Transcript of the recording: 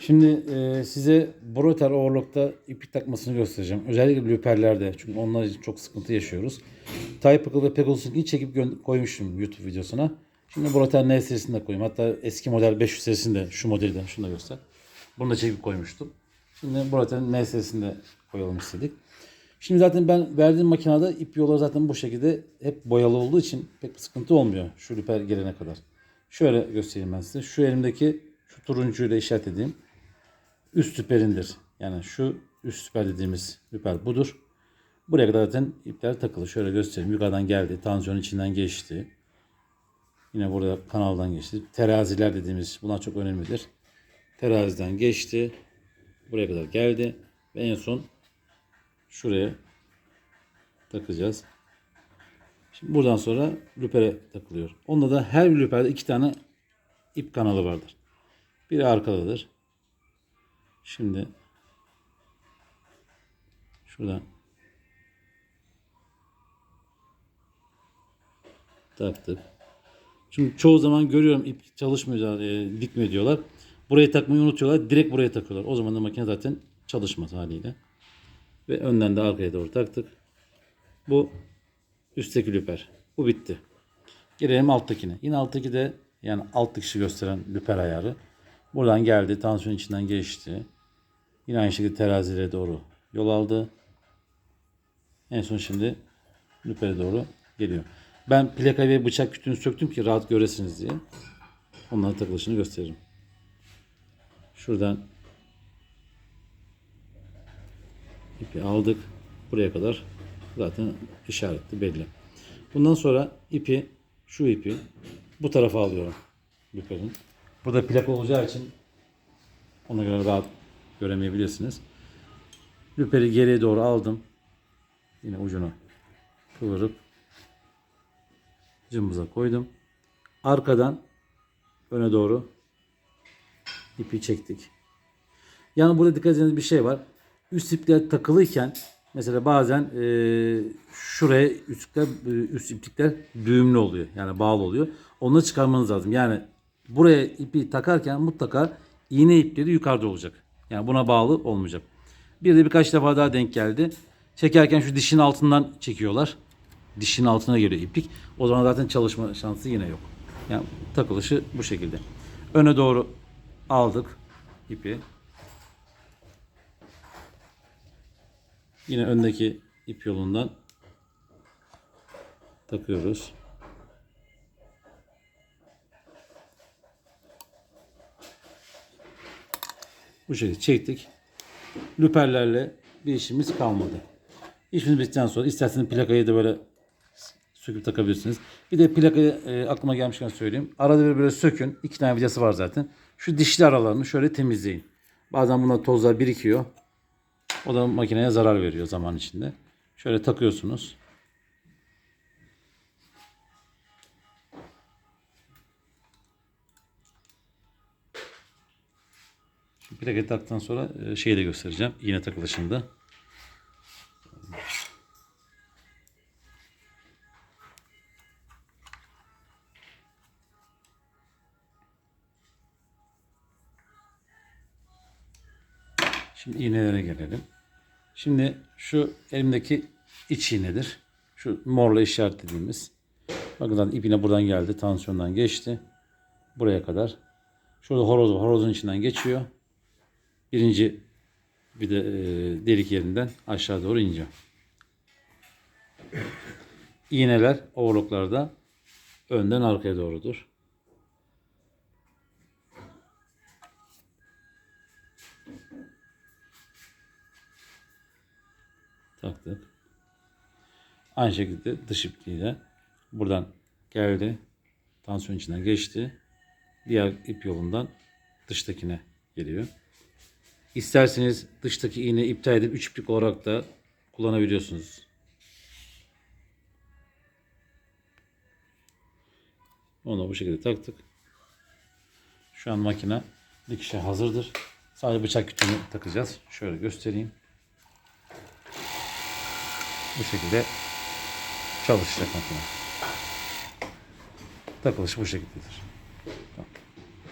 Şimdi e, size Broter Overlock'ta iplik takmasını göstereceğim. Özellikle lüperlerde. Çünkü onlar için çok sıkıntı yaşıyoruz. Typical ve Pegasus'unkini çekip koymuştum YouTube videosuna. Şimdi Broter N serisini de koyayım. Hatta eski model 500 serisini de şu modeli de şunu da göster. Bunu da çekip koymuştum. Şimdi Broter N serisini de koyalım istedik. Şimdi zaten ben verdiğim makinede ip yolları zaten bu şekilde hep boyalı olduğu için pek bir sıkıntı olmuyor şu lüper gelene kadar. Şöyle göstereyim ben size. Şu elimdeki şu turuncuyla işaret edeyim. Üst lüperindir. Yani şu üst lüper dediğimiz lüper budur. Buraya kadar zaten ipler takılı. Şöyle göstereyim. Yukarıdan geldi. Tansiyon içinden geçti. Yine burada kanaldan geçti. Teraziler dediğimiz bunlar çok önemlidir. Teraziden geçti. Buraya kadar geldi. Ve en son şuraya takacağız. Şimdi buradan sonra lüpere takılıyor. Onda da her bir lüperde iki tane ip kanalı vardır. Biri arkadadır. Şimdi şuradan taktık. Çünkü çoğu zaman görüyorum ip çalışmıyor, e, dikmiyor diyorlar. Buraya takmayı unutuyorlar. Direkt buraya takıyorlar. O zaman da makine zaten çalışmaz haliyle. Ve önden de arkaya doğru taktık. Bu üstteki lüper. Bu bitti. Gelelim alttakine. Yine alttaki de yani alt dikişi gösteren lüper ayarı. Buradan geldi. Tansiyon içinden geçti. Yine aynı şekilde terazilere doğru yol aldı. En son şimdi lüpere doğru geliyor. Ben plaka ve bıçak kütüğünü söktüm ki rahat göresiniz diye. Onların takılışını gösteririm. Şuradan ipi aldık. Buraya kadar zaten işaretli belli. Bundan sonra ipi şu ipi bu tarafa alıyorum. Lüperin. Burada plaka olacağı için ona göre rahat göremeyebilirsiniz. Lüperi geriye doğru aldım. Yine ucunu kıvırıp cımbıza koydum. Arkadan öne doğru ipi çektik. Yani burada dikkat edeceğiniz bir şey var. Üst ipler takılıyken mesela bazen e, şuraya üstlükler, e, üst iplikler düğümlü oluyor. Yani bağlı oluyor. Onları çıkarmanız lazım. Yani buraya ipi takarken mutlaka iğne ipleri yukarıda olacak. Yani buna bağlı olmayacak. Bir de birkaç defa daha denk geldi. Çekerken şu dişin altından çekiyorlar. Dişin altına geliyor iplik. O zaman zaten çalışma şansı yine yok. Yani takılışı bu şekilde. Öne doğru aldık ipi. Yine öndeki ip yolundan takıyoruz. Bu şekilde çektik. Lüperlerle bir işimiz kalmadı. İşimiz bittikten sonra isterseniz plakayı da böyle söküp takabilirsiniz. Bir de plakayı e, aklıma gelmişken söyleyeyim. Arada bir böyle sökün. İki tane vidası var zaten. Şu dişli aralarını şöyle temizleyin. Bazen buna tozlar birikiyor. O da makineye zarar veriyor zaman içinde. Şöyle takıyorsunuz. Şimdi plakayı taktıktan sonra e, şeyi de göstereceğim. İğne takılışını. Şimdi iğnelere gelelim. Şimdi şu elimdeki iç iğnedir. Şu morla işaretlediğimiz. Bakın ipine buradan geldi. Tansiyondan geçti. Buraya kadar. Şurada horoz var. Horozun içinden geçiyor. Birinci bir de e, delik yerinden aşağı doğru iniyor. İğneler overlocklarda önden arkaya doğrudur. taktık. Aynı şekilde dış ipliğiyle buradan geldi. Tansiyon içinden geçti. Diğer ip yolundan dıştakine geliyor. İsterseniz dıştaki iğne iptal edip üç iplik olarak da kullanabiliyorsunuz. Onu bu şekilde taktık. Şu an makine dikişe hazırdır. Sadece bıçak kütüğünü takacağız. Şöyle göstereyim. Bu şekilde çalışacak makine. Takılış bu şekildedir.